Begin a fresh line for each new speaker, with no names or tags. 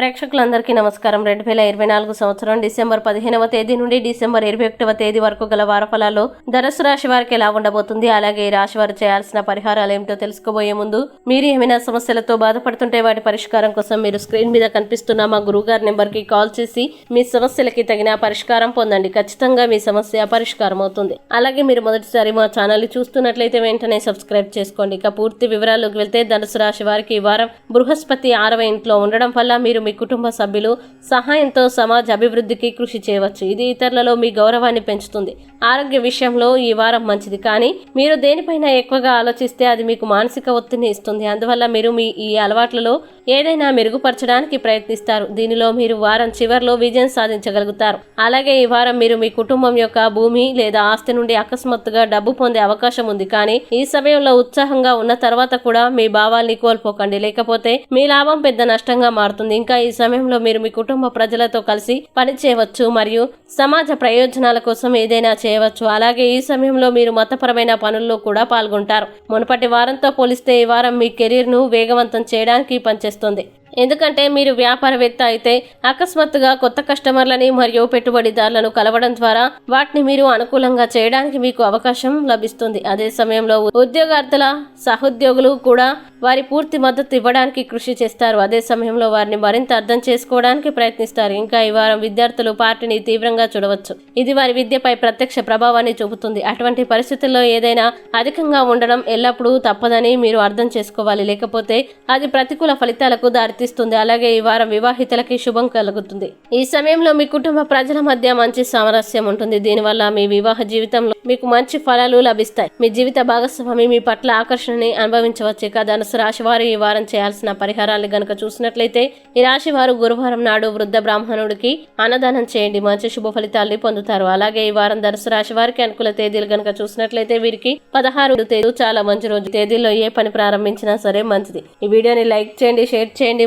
ప్రేక్షకులందరికీ నమస్కారం. రెండు వేల ఇరవై నాలుగు సంవత్సరం డిసెంబర్ పదిహేనవ తేదీ నుండి డిసెంబర్ ఇరవై ఒకటవ తేదీ వరకు గల వారఫలాల్లో ధనుసు రాశి వారికి ఎలా ఉండబోతుంది? అలాగే ఈ రాశి వారు చేయాల్సిన పరిహారాలు ఏమిటో తెలుసుకోబోయే ముందు మీరు ఏమైనా సమస్యలతో బాధపడుతుంటే వాటి పరిష్కారం కోసం మీరు స్క్రీన్ మీద కనిపిస్తున్న మా గురువుగారి నెంబర్కి కాల్ చేసి మీ సమస్యలకి తగిన పరిష్కారం పొందండి. ఖచ్చితంగా మీ సమస్య పరిష్కారం అవుతుంది. అలాగే మీరు మొదటిసారి మా ఛానల్ చూస్తున్నట్లయితే వెంటనే సబ్స్క్రైబ్ చేసుకోండి. ఇక పూర్తి వివరాల్లోకి వెళ్తే ధనుసు రాశి వారికి ఈ వారం బృహస్పతి ఆరవ ఇంట్లో ఉండడం వల్ల మీరు మీ కుటుంబ సభ్యులు సహాయంతో సమాజ అభివృద్ధికి కృషి చేయవచ్చు. ఇది ఇతరులలో మీ గౌరవాన్ని పెంచుతుంది. ఆరోగ్య విషయంలో ఈ వారం మంచిది. కానీ మీరు దేనిపైన ఎక్కువగా ఆలోచిస్తే అది మీకు మానసిక ఒత్తిడిని ఇస్తుంది. అందువల్ల మీరు మీ ఈ అలవాట్లలో ఏదైనా మెరుగుపరచడానికి ప్రయత్నిస్తారు. దీనిలో మీరు వారం చివరిలో విజయం సాధించగలుగుతారు. అలాగే ఈ వారం మీరు మీ కుటుంబం యొక్క భూమి లేదా ఆస్తి నుండి అకస్మాత్తుగా డబ్బు పొందే అవకాశం ఉంది. కానీ ఈ సమయంలో ఉత్సాహంగా ఉన్న తర్వాత కూడా మీ భావాల్ని కోల్పోకండి. లేకపోతే మీ లాభం పెద్ద నష్టంగా మారుతుంది. ఇంకా ఈ సమయంలో మీరు మీ కుటుంబ ప్రజలతో కలిసి పని చేయవచ్చు మరియు సమాజ ప్రయోజనాల కోసం ఏదైనా చేయవచ్చు. అలాగే ఈ సమయంలో మీరు మతపరమైన పనుల్లో కూడా పాల్గొంటారు. మునుపటి వారంతో పోలిస్తే ఈ వారం మీ కెరీర్ను వేగవంతం చేయడానికి donde ఎందుకంటే మీరు వ్యాపారవేత్త అయితే అకస్మాత్తుగా కొత్త కస్టమర్లని మరియు పెట్టుబడిదారులను కలవడం ద్వారా వాటిని మీరు అనుకూలంగా చేయడానికి మీకు అవకాశం లభిస్తుంది. అదే సమయంలో ఉద్యోగార్థుల సహోద్యోగులు కూడా వారి పూర్తి మద్దతు ఇవ్వడానికి కృషి చేస్తారు. అదే సమయంలో వారిని మరింత అర్థం చేసుకోవడానికి ప్రయత్నిస్తారు. ఇంకా ఈ వారం విద్యార్థులు పార్టీని తీవ్రంగా చూడవచ్చు. ఇది వారి విద్యపై ప్రత్యక్ష ప్రభావాన్ని చూపుతుంది. అటువంటి పరిస్థితుల్లో ఏదైనా అధికంగా ఉండడం ఎల్లప్పుడూ తప్పదని మీరు అర్థం చేసుకోవాలి. లేకపోతే అది ప్రతికూల ఫలితాలకు దారి వర్తిస్తుంది అలాగే ఈ వారం వివాహితులకి శుభం కలుగుతుంది. ఈ సమయంలో మీ కుటుంబ ప్రజల మధ్య మంచి సామరస్యం ఉంటుంది. దీనివల్ల మీ వివాహ జీవితంలో మీకు మంచి ఫలాలు లభిస్తాయి. మీ జీవిత భాగస్వామి మీ పట్ల ఆకర్షణని అనుభవించవచ్చు. ఇక ధనుసు రాశి వారు ఈ వారం చేయాల్సిన పరిహారాలు గనుక చూసినట్లయితే ఈ రాశి వారు గురువారం నాడు వృద్ధ బ్రాహ్మణుడికి అన్నదానం చేయండి. మంచి శుభ ఫలితాల్ని పొందుతారు. అలాగే ఈ వారం ధనుసు రాశి వారికి అనుకూల తేదీలు గనక చూసినట్లయితే వీరికి పదహారు తేదీ చాలా మంచి రోజు. తేదీల్లో ఏ పని ప్రారంభించినా సరే మంచిది. ఈ వీడియోని లైక్ చేయండి షేర్ చేయండి.